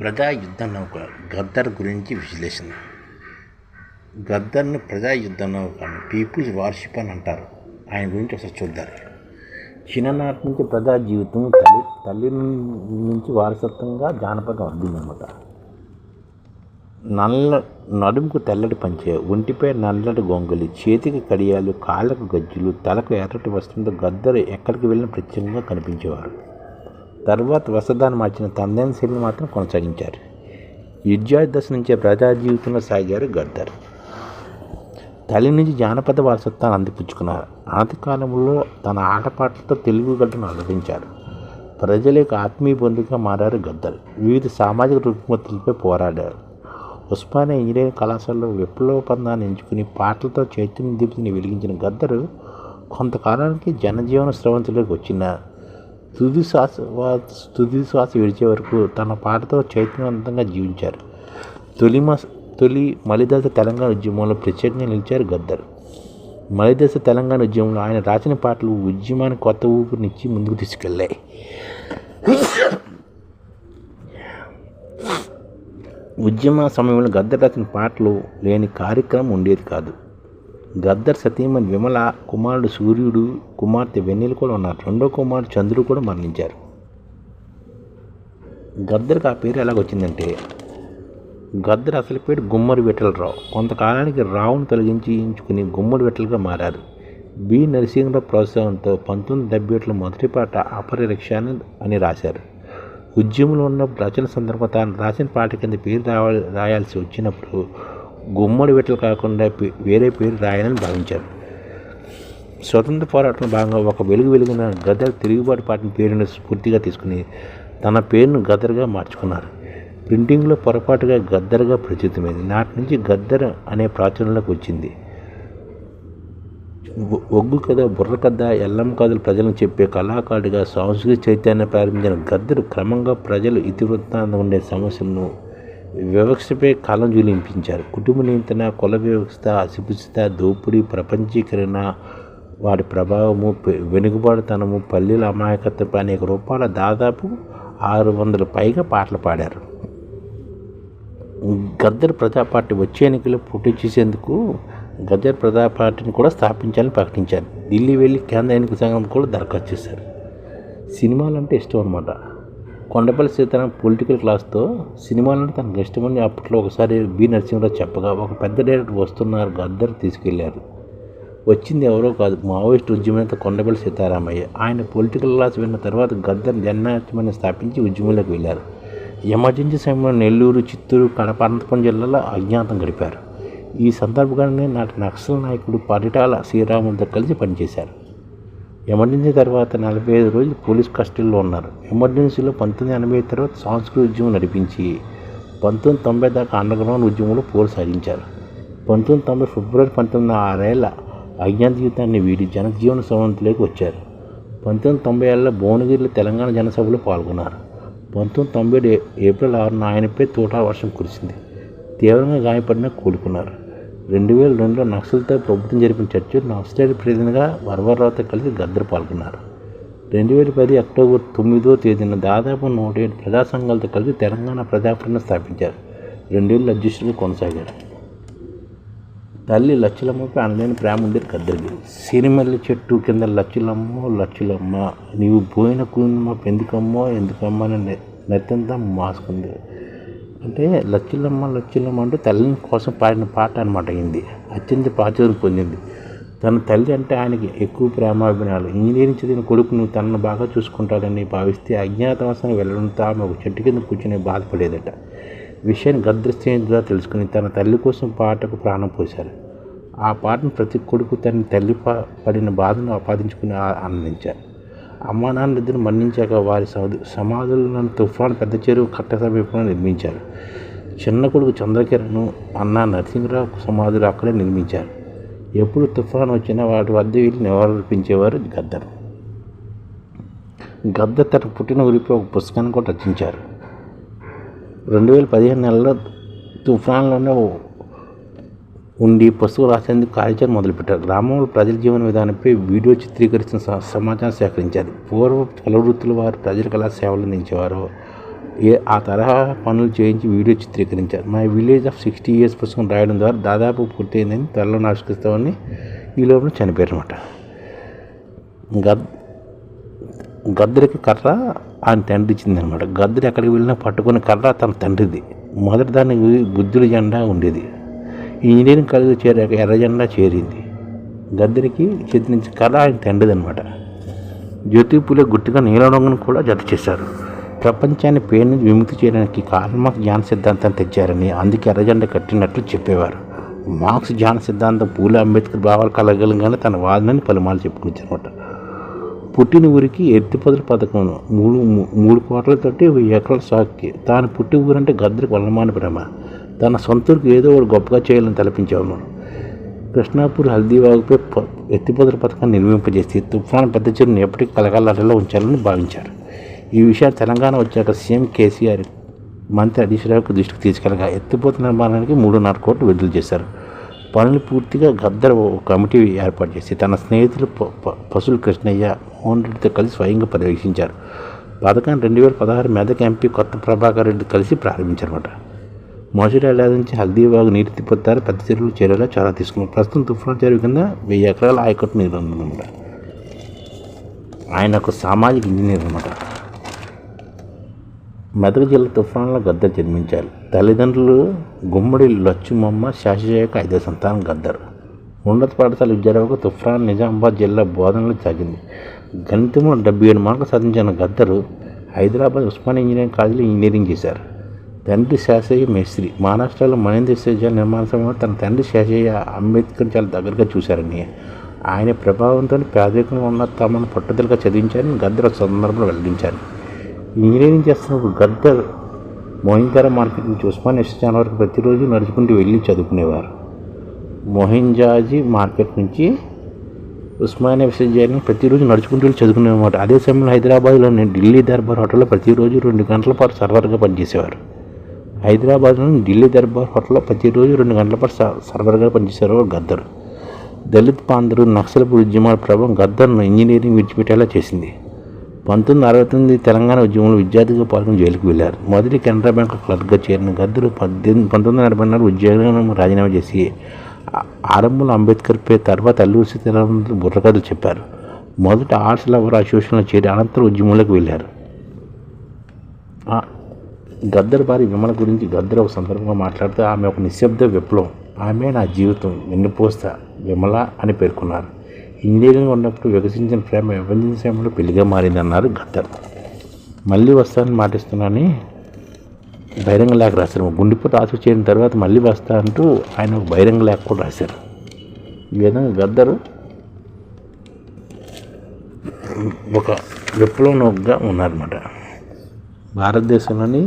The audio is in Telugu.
ప్రజాయుద్ధ నౌక గద్దర్ గురించి విశ్లేషణ. గద్దర్ని ప్రజాయుద్ధ నౌక అని పీపుల్స్ వార్షిప్ అని అంటారు. ఆయన గురించి ఒకసారి చూద్దారు చిన్ననాటి నుంచి ప్రజా జీవితం తల్లి తల్లి నుంచి వారసత్వంగా జానపదం అందిందనమాట నల్ల నడుముకు తెల్లటి పంచె ఒంటిపై నల్లటి గొంగలి చేతికి కడియాలు కాళ్ళకు గజ్జులు తలకు ఎర్రటి వస్త్రంతో గద్దరు ఎక్కడికి వెళ్ళిన ప్రత్యేకంగా కనిపించేవారు. తర్వాత వసదాన్ని మార్చిన తందేన శైలిని మాత్రం కొనసాగించారు. విద్యార్థి దశ నుంచే ప్రజా జీవితంలో సాగారు గద్దర్. తల్లి నుంచి జానపద వారసత్వాన్ని అందిపుచ్చుకున్నారు. అనతి కాలంలో తన ఆటపాటలతో తెలుగు గడ్డను అలరించారు ప్రజలకు ఆత్మీయ బంధుగా మారారు గద్దర్. వివిధ సామాజిక రుగ్మతులపై పోరాడారు. ఉస్మానియా ఇంజనీరింగ్ కళాశాలలో విప్లవ పందాన్ని ఎంచుకుని పాటలతో చైతన్య దీప్తిని వెలిగించిన గద్దరు కొంతకాలానికి జనజీవన స్రవంతిలోకి వచ్చిన తుది శ్వాస తుది శ్వాస విడిచే వరకు తన పాటతో చైతన్యవంతంగా జీవించారు. తొలి తొలి మలిదశ తెలంగాణ ఉద్యమంలో ప్రత్యేకంగా నిలిచారు గద్దర్. మలిదశ తెలంగాణ ఉద్యమంలో ఆయన రాసిన పాటలు ఉద్యమానికి కొత్త ఊపిరినిచ్చి ముందుకు తీసుకెళ్ళాయి. ఉద్యమ సమయంలో గద్దర్ రాసిన పాటలు లేని కార్యక్రమం ఉండేది కాదు. గద్దర్ సతీమణి విమల కుమారుడు సూర్యుడు కుమార్తె వెన్నెలు కూడా ఉన్నారు. రెండో కుమారుడు చంద్రుడు కూడా మరణించారు. గద్దర్కి ఆ పేరు ఎలాగొచ్చిందంటే గద్దర్ అసలు పేరు గుమ్మడి విఠలరావు. కొంతకాలానికి రావును తొలగించి ఎంచుకుని గుమ్మడి విఠలుగా మారారు. బి. నరసింహరావు ప్రోత్సాహంతో పంతొమ్మిది డెబ్బై ఏడులో మొదటి పాట అపరిరక్షణ అని రాశారు. ఉద్యమంలో ఉన్న రచన సందర్భంగా తాను రాసిన పాట కింద పేరు రావాలి రాయాల్సి వచ్చినప్పుడు గుమ్మడి విట్టలు కాకుండా వేరే పేరు రాయాలని భావించారు. స్వతంత్ర పోరాటంలో భాగంగా ఒక వెలుగు వెలుగున గదర్ తిరుగుబాటు పాటిన పేరును స్ఫూర్తిగా తీసుకుని తన పేరును గదర్గా మార్చుకున్నారు. ప్రింటింగ్లో పొరపాటుగా గద్దర్గా ప్రచురితమైంది. నాటి నుంచి గద్దర్ అనే ప్రాచుర్యంలోకి వచ్చింది. ఒగ్గు కథ బుర్ర కథ ఎల్లం కథలు ప్రజలకు చెప్పే కళాకారుడిగా సాంస్కృతిక చైతన్యం ప్రారంభించిన గద్దరు క్రమంగా ప్రజలు ఇతివృత్తాంతం ఉండే సమస్యలను వివక్షపై కాలం జూలింపించారు కుటుంబ నియంత్రణ కుల వ్యవస్థ అసిపుచిత దోపిడీ ప్రపంచీకరణ వాటి ప్రభావము వెనుకబడితనము పల్లెల అమాయకత్వపై అనేక రూపాల దాదాపు ఆరు వందల పైగా పాటలు పాడారు. గద్దర్ ప్రజా పార్టీ వచ్చే ఎన్నికల్లో పోటీ చేసేందుకు గద్దర్ ప్రజా పార్టీని కూడా స్థాపించాలని ప్రకటించారు. ఢిల్లీ వెళ్ళి కేంద్ర ఎన్నికల సంఘం కూడా దరఖాస్తు చేశారు. సినిమాలు అంటే ఇష్టం అనమాట కొండపల్లి సీతారాం పొలిటికల్ క్లాస్తో సినిమాలంటే తనకు ఇష్టమని అప్పట్లో ఒకసారి బి. నరసింహరావు చెప్పగా ఒక పెద్ద డైరెక్టర్ వస్తున్నారు గద్దర్ తీసుకెళ్ళారు. వచ్చింది ఎవరో కాదు మావోయిస్ట్ ఉద్యమనేత కొండపల్లి సీతారామయ్య. ఆయన పొలిటికల్ క్లాస్ విన్న తర్వాత గద్దర్ జననాట్యమని స్థాపించి ఉద్యమంలోకి వెళ్ళారు. ఎమర్జెన్సీ సమయంలో నెల్లూరు చిత్తూరు కడప అనంతపురం జిల్లాలో అజ్ఞాతం గడిపారు. ఈ సందర్భంగానే నాటి నక్సల్ నాయకుడు పరిటాల శ్రీరాములతో కలిసి పనిచేశారు. ఎమర్జెన్సీ తర్వాత నలభై ఐదు రోజులు పోలీస్ కస్టడీలో ఉన్నారు. ఎమర్జెన్సీలో పంతొమ్మిది ఎనభై తర్వాత సాంస్కృతిక ఉద్యమం నడిపించి పంతొమ్మిది తొంభై దాకా అండర్గ్రౌండ్ ఉద్యమంలో పోరు సాధించారు. పంతొమ్మిది తొంభై ఫిబ్రవరి పంతొమ్మిది ఆరేళ్ళ అజ్ఞాత జీవితాన్ని వీడి జనజీవన సవంతిలోకి వచ్చారు. పంతొమ్మిది తొంభై ఏళ్ళలో భువనగిరిలో తెలంగాణ జనసభలో పాల్గొన్నారు. పంతొమ్మిది తొంభై ఏడు ఏప్రిల్ ఆరున ఆయనపై తోటా వర్షం కురిసింది. తీవ్రంగా గాయపడిన కోలుకున్నారు. రెండు వేల రెండులో నక్సల్తో ప్రభుత్వం జరిపిన చర్చలు నక్సలైట్ ప్రతినిధిగా వరవరరావుతో కలిసి గద్దరు పాల్గొన్నారు. రెండు వేల పది అక్టోబర్ తొమ్మిదో తేదీన దాదాపు నూట ఏడు ప్రజా సంఘాలతో కలిసి తెలంగాణ ప్రజాఫ్రంట్ స్థాపించారు. రెండేళ్ళు అధ్యక్షులుగా కొనసాగారు. తల్లి లచ్చలమ్మపై అనలేని ప్రేమ ఉండేది గద్దరికి సిరిమల్లి చెట్టు కింద లచ్చలమ్మ లచ్చులమ్మ నీవు పోయిన కుమ్మ ఎందుకమ్మో ఎందుకమ్మ అని నెత్తంతా మాసుకుంది అంటే లచ్చులమ్మ లచ్చులమ్మ అంటూ తల్లిని కోసం పాడిన పాట అనమాట అయింది అత్యంత ప్రాచుర్యం పొందింది. తన తల్లి అంటే ఆయనకి ఎక్కువ ప్రేమాభిమానాలు. ఇంజనీరింగ్ చదివిన కొడుకును తనను బాగా చూసుకుంటాడని భావిస్తే అజ్ఞాతవాసం వెళ్ళడంతో ఆమె ఒక చెట్టు కింద కూర్చొని బాధపడేదట. విషయాన్ని గద్రస్థితిగా తెలుసుకుని తన తల్లి కోసం పాటకు ప్రాణం పోశారు. ఆ పాటను ప్రతి కొడుకు తన తల్లి పడిన బాధను ఆపాదించుకుని ఆనందించారు. అమ్మా ఇద్దరు మరణించాక వారి సమాధులను తుఫాన్ పెద్ద చెరువు కట్ట సమీపంలో నిర్మించారు. చిన్న కొడుకు చంద్రకిరణ్ అన్న నరసింహరావు సమాధులు అక్కడే నిర్మించారు. ఎప్పుడు తుఫాన్ వచ్చినా వాటి వద్ద వీళ్ళు నివారించేవారు గద్దర్. గద్దర్ తన పుట్టిన ఊరిపై ఒక పుస్తకాన్ని కూడా రచించారు. రెండు వేల పదిహేను నెలలో తుఫాన్లోనే ఉండి పుస్తకం రాసేందుకు కార్యాచరణ మొదలుపెట్టారు. గ్రామంలో ప్రజల జీవన విధానంపై వీడియో చిత్రీకరించిన సమాచారం సేకరించారు. పూర్వ కుల వృత్తుల వారు ప్రజలకు ఎలా సేవలు అందించేవారు. ఏ ఆ తరహా పనులు చేయించి వీడియో చిత్రీకరించారు. My village of sixty years పుస్తకం రాయడం ద్వారా దాదాపు పూర్తయిందని త్వరలో ఆవిష్కరిస్తామని ఈ లోపల చనిపోయారు అనమాట గద్ గద్దరికి కర్ర ఆయన తండ్రి ఇచ్చిందనమాట గద్దరు ఎక్కడికి వెళ్ళినా పట్టుకున్న కర్ర తన తండ్రిది. మొదటి దానికి బుద్ధుడి జెండా ఉండేది. ఇంజనీరింగ్ కాలేజీ చేరాక ఎర్రజెండా చేరింది. గద్దరికి చెదించిన కళ ఆయన తండ్రిదనమాట జ్యోతిపులే గుర్తుగా నీలరంగును కూడా జత చేశారు. ప్రపంచాన్ని పేరు నుంచి విముక్తి చేయడానికి కార్ల్ మార్క్స్ జ్ఞాన సిద్ధాంతాన్ని తెచ్చారని అందుకే ఎర్రజెండ కట్టినట్లు చెప్పేవారు. మార్క్స్ జ్ఞాన సిద్ధాంతం పూల అంబేద్కర్ భావాలు కలగలంగానే తన వాదనని పలుమార్లు చెప్పుకొచ్చారన్నమాట. పుట్టిన ఊరికి ఎత్తిపోతల పథకం మూడు మూడు కోట్లతోటి వెయ్యి ఎకరాల సాగుకి తాను పుట్టి ఊరంటే గద్దరికి వల్లమాని ప్రేమ తన సొంతకు ఏదో ఒకటి గొప్పగా చేయాలని తలపించాము కృష్ణాపూర్ హల్దీవాగుపై ఎత్తిపోతల పథకాన్ని నిర్మింపజేసి తుఫాను పెద్ద చెరువును ఎప్పటికీ కలగాలలో ఉంచాలని భావించారు. ఈ విషయాలు తెలంగాణ వచ్చాక సీఎం కేసీఆర్ మంత్రి హరీష్ రావుకు దృష్టికి తీసుకెళ్ళగా ఎత్తిపోతల నిర్మాణానికి మూడున్నర కోట్లు విడుదల చేశారు. పనులు పూర్తిగా గద్దర్ కమిటీ ఏర్పాటు చేసి తన స్నేహితులు ప- ప- పసులు కృష్ణయ్య మోహన్ రెడ్డితో కలిసి స్వయంగా పర్యవేక్షించారు. పథకాన్ని రెండు వేల పదహారు మెదక్ ఎంపీ కొత్త ప్రభాకర్ రెడ్డి కలిసి ప్రారంభించారన్నమాట. మొదటి నుంచి హల్దీబాగ్ నీటి తిప్పుతారు పెద్ద చెరువులు చేరేలా చాలా తీసుకున్నారు. ప్రస్తుతం తుఫాన్ చెరువు కింద వెయ్యి ఎకరాల ఆయకట్టు నీరు ఉందన్నమాట ఆయన ఒక సామాజిక ఇంజనీర్ అనమాట మెదక్ జిల్లా తుఫాన్లో గద్దర్ జన్మించారు. తల్లిదండ్రులు గుమ్మడి లచ్చుమమ్మ శాషజయక ఐదో సంతానం గద్దరు. ఉన్నత పాఠశాల విద్యార్థులకు తుఫాన్ నిజామాబాద్ జిల్లా బోధనలో సాగింది. గణితంలో డెబ్బై ఏడు మార్కులు సాధించిన గద్దరు హైదరాబాద్ ఉస్మాన్ ఇంజనీరింగ్ కాలేజీలో ఇంజనీరింగ్ చేశారు. తండ్రి శాసయ్య మేస్త్రి. మహారాష్ట్రలో మహేంద్ర విశ్వవిద్యాలయ నిర్మాణ సమయంలో తన తండ్రి శాసయ్య అంబేద్కర్ చాలా దగ్గరగా చూశారని ఆయన ప్రభావంతో పేదరికంలో ఉన్న తమను పట్టుదలగా చదివించారని గద్దర్ ఒక సందర్భంలో వెల్లడించారు. ఇంజనీరింగ్ చేస్తున్నప్పుడు గద్దర్ మోహింజారా మార్కెట్ నుంచి ఉస్మాన్ విశ్వవిద్యాలయం వరకు ప్రతిరోజు నడుచుకుంటూ వెళ్ళి చదువుకునేవారు. మోహింజాజీ మార్కెట్ నుంచి ఉస్మానియా విశ్వవిద్యాలయం ప్రతిరోజు నడుచుకుంటూ వెళ్ళి చదువుకునేవారు. అదే సమయంలో హైదరాబాద్లోని ఢిల్లీ దర్బార్ హోటల్లో ప్రతిరోజు రెండు గంటల పాటు సర్వర్గా పనిచేసేవారు. హైదరాబాద్లోని ఢిల్లీ దర్బార్ హోటల్లో ప్రతిరోజు రెండు గంటల పాటు స- సర్వర్గా పనిచేశారు గద్దర్. దళిత్ పాందరు నక్సలపు ఉద్యమాల ప్రభావం గద్దర్ను ఇంజనీరింగ్ విడిచిపెట్టేలా చేసింది. పంతొమ్మిది అరవై తొమ్మిది తెలంగాణ ఉద్యమంలో విద్యార్థిగా పాల్గొని జైలుకు వెళ్ళారు. మొదటి కెనరా బ్యాంక్ క్లర్క్గా చేరిన గద్దరు పద్దెనిమిది పంతొమ్మిది నలభై నాలుగు ఉద్యోగం రాజీనామా చేసి ఆరంభంలో అంబేద్కర్ పే తర్వాత అల్లూరి సీతారామన్ బుర్రకథలు చెప్పారు. మొదట ఆర్ట్స్ లవర్ అసోసియేషన్లో చేరి అనంతరం ఉద్యమంలోకి వెళ్ళారు. గద్దర్ భార్య విమల గురించి గద్దర్ ఒక సందర్భంగా మాట్లాడుతూ ఆమె ఒక నిశ్శబ్ద విప్లవం. ఆమె నా జీవితం వెన్నుపోస్త విమల అని పేర్కొన్నారు. ఇంజనీరింగ్ ఉన్నప్పుడు వికసించిన ప్రేమ విభజించిన సమయంలో పెళ్ళిగా మారిందన్నారు గద్దర్ మళ్ళీ వస్తానని మాటిస్తున్నానని బహిరంగ లేఖ రాశారు. గుండెపోటు ఆసుపత్రి చేరిన తర్వాత మళ్ళీ వస్తా అంటూ ఆయన ఒక బహిరంగ లేఖ కూడా రాశారు. ఈ విధంగా గద్దరు ఒక విప్లవంగా ఉన్నారన్నమాట. భారతదేశంలోని